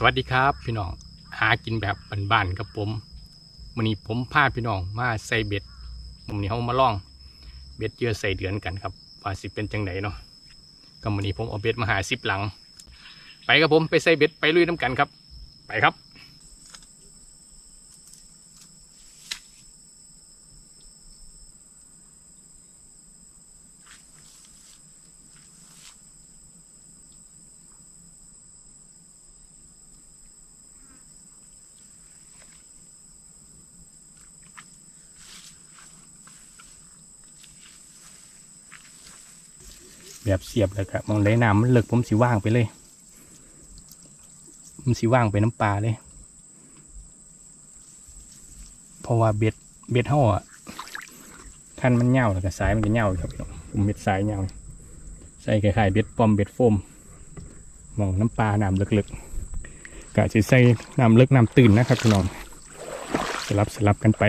สวัสดีครับพี่น้องหากินแบบบ้านๆกับผมวันนี้ผมพาพี่น้องมาใส่เบ็ดวันนี้เขามาล่อง เบ็ดเยอะใส่เดือนกันครับว่าสิเป็นจังไหนเนาะก็วันนี้ผมเอาเบ็ดมาหาสิบหลัง ไปครับผมไปใส่เบ็ดไปลุยน้ำกันครับ ไปครับ แบบเสียบเลยครับมองได้น้ำมันเลิกผมสิว่างไปเลยผมสิว่างไปน้ำปลาเลย เพราะว่าเบ็ดเบ็ดห่ออะคันมันเน่าแล้วก็สายมันก็เน่าอยู่ครับผมเบ็ดสายเน่าใส่คล้ายๆเบ็ดปอมเบ็ดโฟมมองน้ำปลาน้ำลึกๆกะจะใส่น้ำลึกน้ำตื่นนะครับพี่น้องสลับสลับกันไป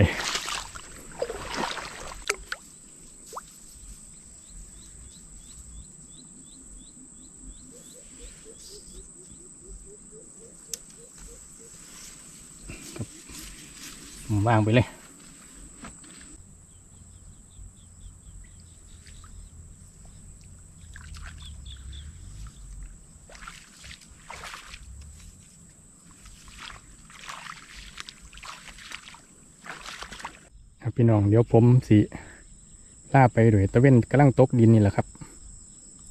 วางไปเลยครับพี่น้องเดี๋ยวผมสิล่าไปโดยตะเว้นกำลังตกดินนี่แหละครับ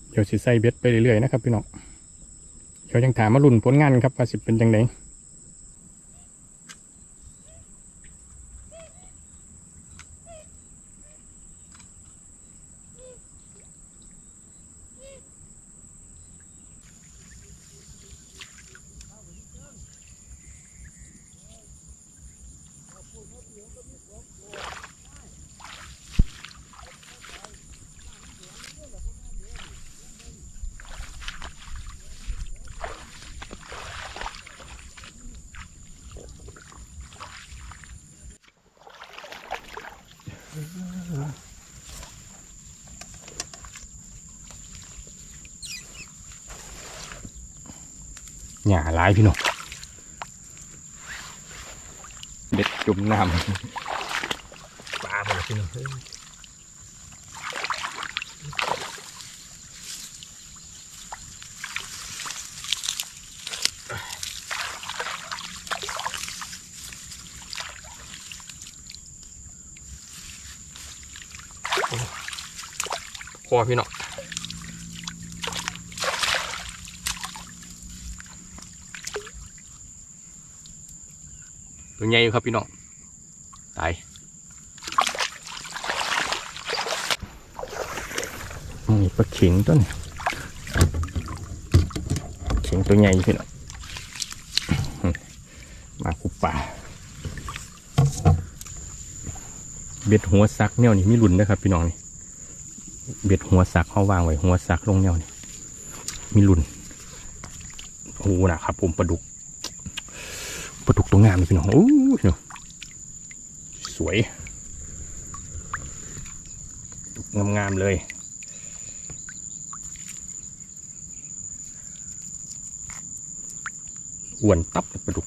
เดี๋ยวสิใส่เบ็ดไปเรื่อยๆนะครับพี่น้องเดี๋ยวยังถามมาลุ่นผลงานครับว่าสิเป็นจังได หย่าหลายพี่น้องเด็ดจุ่มน้ำปลาหมดพี่น้องเฮ้ยคอพี่น้อง ตัวใหญ่อยู่ครับพี่น้องตายนี่ปลาเข็งตัวนี้เข็งตัวใหญ่พี่น้องมาคุปป่าเบ็ดหัวซักแนวนี่มีหลุนนะครับพี่น้องนี่เบ็ดหัวซักเขาวางไว้หัวซักลงแนวนี่มีหลุนโอ้นะครับผมปลาดุก ปลาดุกตัวงามเลยพี่น้องโอ้ยสวยงามงามๆเลยอ้วนตับเลยปลาดุก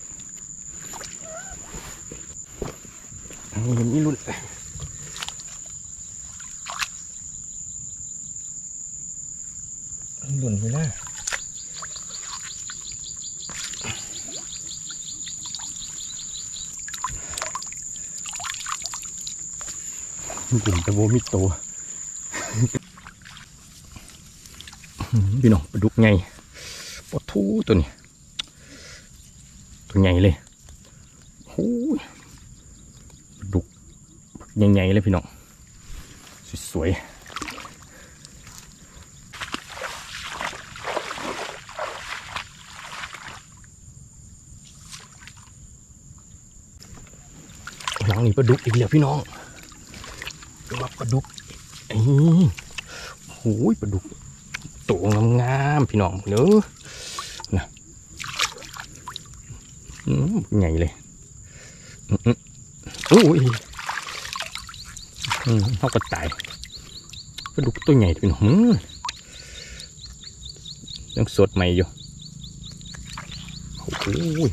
นนี้ยังมีรุ่นรุ่นไปนะ กลุ่มตะโบมิโตพี่น้องปลาดุกไงปลาทูตัวนี้ ตัวใหญ่เลยโอ้ยปลาดุกใหญ่ๆเลยพี่น้อง สวยๆหลังนี้ปลาดุกอีกแล้วพี่น้อง ลาดุกอ้โอ้ยปลาดุกตัวงามๆพี่น้องเนอนะอืมใหญ่เลยอืมอืมโอ้ยอืมเขาก็ตายปลาดุกตัวใหญ่พี่น้องยังสดใหม่อยู่โอ้โอ้ย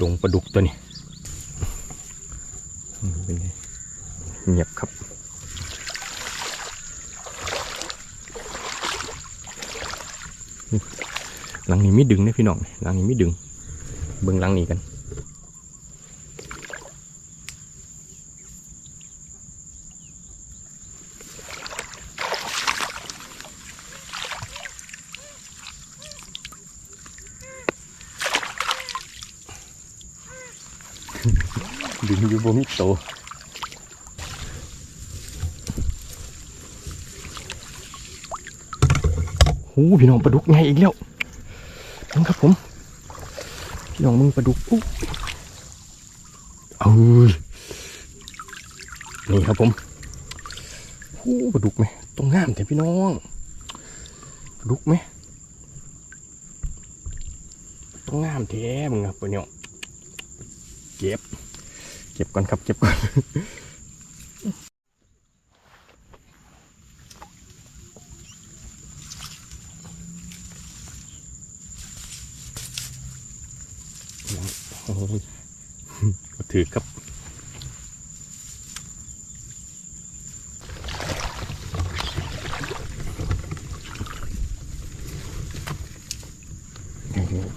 ดงปลาดุกตัวนี้เป็นไง เงียบครับ หลังนี้ไม่ดึงนะพี่น้องหลังนี้ไม่ดึง เบิ่งหลังนี้กันดึงอยู่บ่มีโต โอ้พี่น้องปลาดุกไงอีกแล้วนั่นครับผมพี่น้องมึงปลาดุกอู้เอานี่ครับผมโอ้ปลาดุกไหมตรงงามแต่พี่น้องปลาดุกไหมตรงงามแท้มึงครับปะเนี่ยเก็บ เก็บก่อนครับเก็บก่อน โอ้ยก็ ถือครับ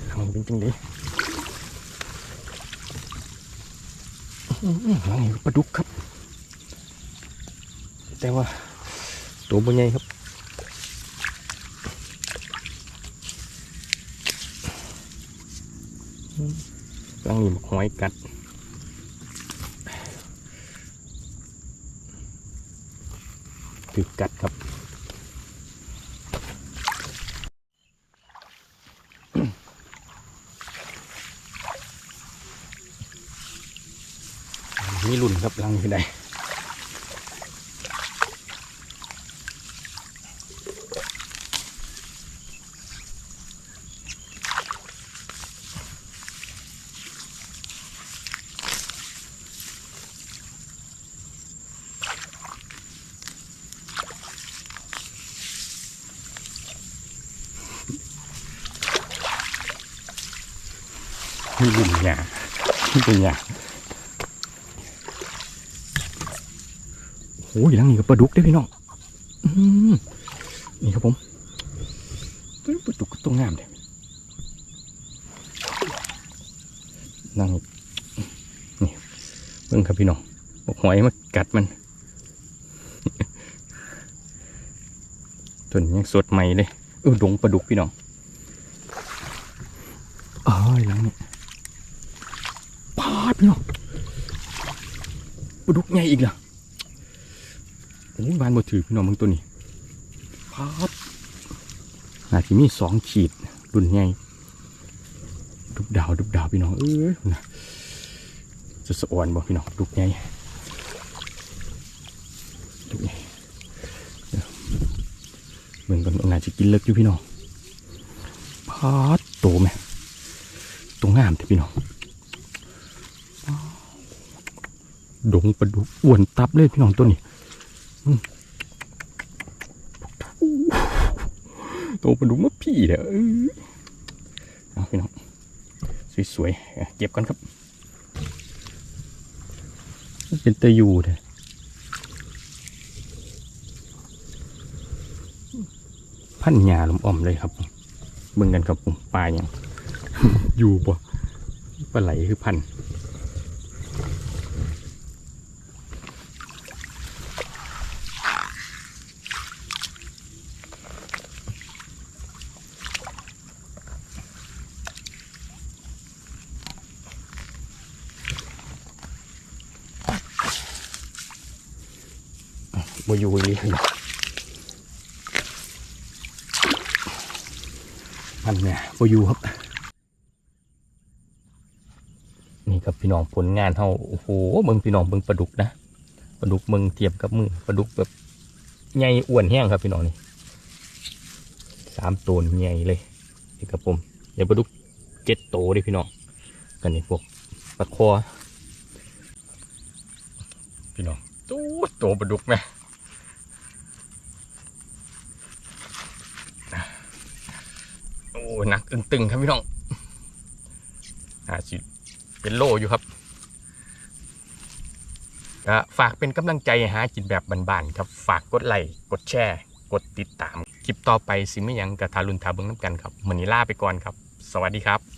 ทำเป็นจังเลยอื้อหือหลังนี้ปลาดุกครับ แต่ว่าตัวบนใหญ่ครับหลังนี้หอยกัด ถือกัดครับมีรุ่นครับลังที่ใด มีรุ่นหยามีเป็นหยาโอ้ยลังนี้ก็ปลาดุกได้พี่น้องนี่ครับผมปลาดุกก็ตัวงามเลยนั่งนี่เบิ่งครับพี่น้องบอกหอยมากัดมันตัวนี้ยังสดใหม่เลยเออดงปลาดุกพี่น้องอ้ายหลังนี้ปาด พี่น้องปลาดุกใหญ่อีกล่ะโอ้ยบานบ่ถือพี่น้องมึงตัวนี้ปาดน่าจะมีสองขีดรุ่นใหญ่ดุกดาวดุกดาวพี่น้องเอ้ยนะจะสะอ่อนบ่พี่น้องดุกใหญ่ดุกใหญ่เหมือนกันน่าจะกินเลิกอยู่พี่น้องพาดโตไหมตรงงามเถอะพี่น้องป๊า ดงปลาดุกอ้วนตับเลยพี่น้องตัวนี้อืมโตปลาดุกมาพี่เด้อเอ้ยเอาพี่น้องสวยๆเก็บกันครับ เป็นตะยูเด้อพันหญ้าลมอ่อมเลยครับเบิ่งกันครับผมปลาอย่างอยู่บ่ปลาไหลคือพัน บ่อยู่เลยพันเนี่ยบ่อยู่ครับ นี่ครับพี่น้องผลงานเฮาโอ้โหเบิ่งพี่น้องเบิ่งปลาดุกนะปลาดุกเบิ่งเทียบกับมือปลาดุกแบบใหญ่อ้วนแห้งครับพี่น้องนี่สามตัวนี่ใหญ่เลยนี่ครับผมเดี๋ยวปลาดุกเจ็ดโตวเดิพี่น้องกันนี่พวกปลาคอพี่น้องตัวโตปลาดุกไหม โอ้หนักตึงๆครับพี่น้องอาจจะเป็นโลอยู่ครับก็ฝากเป็นกำลังใจหากินแบบบานๆครับ ฝากกดไลค์กดแชร์ กดติดตาม คลิปต่อไปสิไม่ยังกับทารุณทาเบิงน้ำกันครับมือนี้ลาไปก่อนครับ สวัสดีครับ